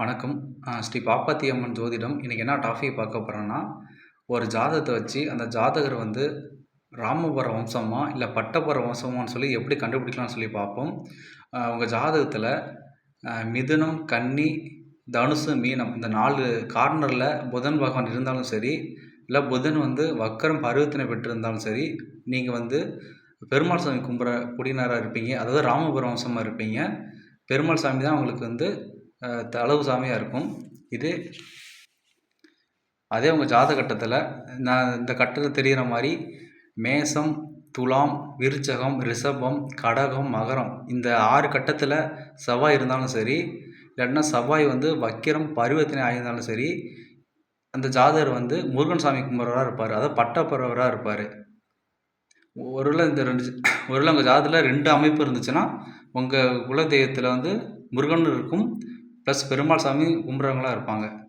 வணக்கம். ஸ்ரீ பாப்பாத்தி அம்மன் ஜோதிடம். இன்றைக்கி என்ன டாபிக் பார்க்க போகிறோன்னா ஒரு ஜாதகத்தை வச்சு அந்த ஜாதகர் வந்து ராமபுர வம்சமா இல்லை பட்டபுர வம்சமான்னு சொல்லி எப்படி கண்டுபிடிக்கலாம்னு சொல்லி பார்ப்போம். உங்கள் ஜாதகத்தில் மிதுனம் கன்னி தனுசு மீனம் இந்த நாலு கார்னரில் புதன் பகவான் இருந்தாலும் சரி இல்லை புதன் வந்து வக்கரம் பருவத்தினை பெற்றிருந்தாலும் சரி நீங்கள் வந்து பெருமாள் சாமி கும்புற குடியினராக இருப்பீங்க. அதாவது ராமபுரம் வம்சமாக இருப்பீங்க. பெருமாள் சாமி தான் உங்களுக்கு வந்து தளவு சாமியாக இருக்கும். இது அதே உங்கள் ஜாத கட்டத்தில் நான் இந்த கட்டத்தில் தெரிகிற மாதிரி மேசம் துலாம் விருச்சகம் ரிஷபம் கடகம் மகரம் இந்த ஆறு கட்டத்தில் செவ்வாய் இருந்தாலும் சரி இல்லைன்னா செவ்வாய் வந்து வக்கிரம் பருவத்தினை ஆயிருந்தாலும் சரி அந்த ஜாதகர் வந்து முருகன் சாமி கும்பிட்றவராக இருப்பார். அதாவது பட்டப்பறவராக இருப்பார். ஒருவேளை இந்த ரெண்டு ஒருவேளை உங்கள் ஜாதகத்தில் ரெண்டு அமைப்பு இருந்துச்சுன்னா உங்கள் குலதெய்வத்தில் வந்து முருகன் இருக்கும் ப்ளஸ் பெருமாள் சாமி கும்பிட்றவங்களா இருப்பாங்க.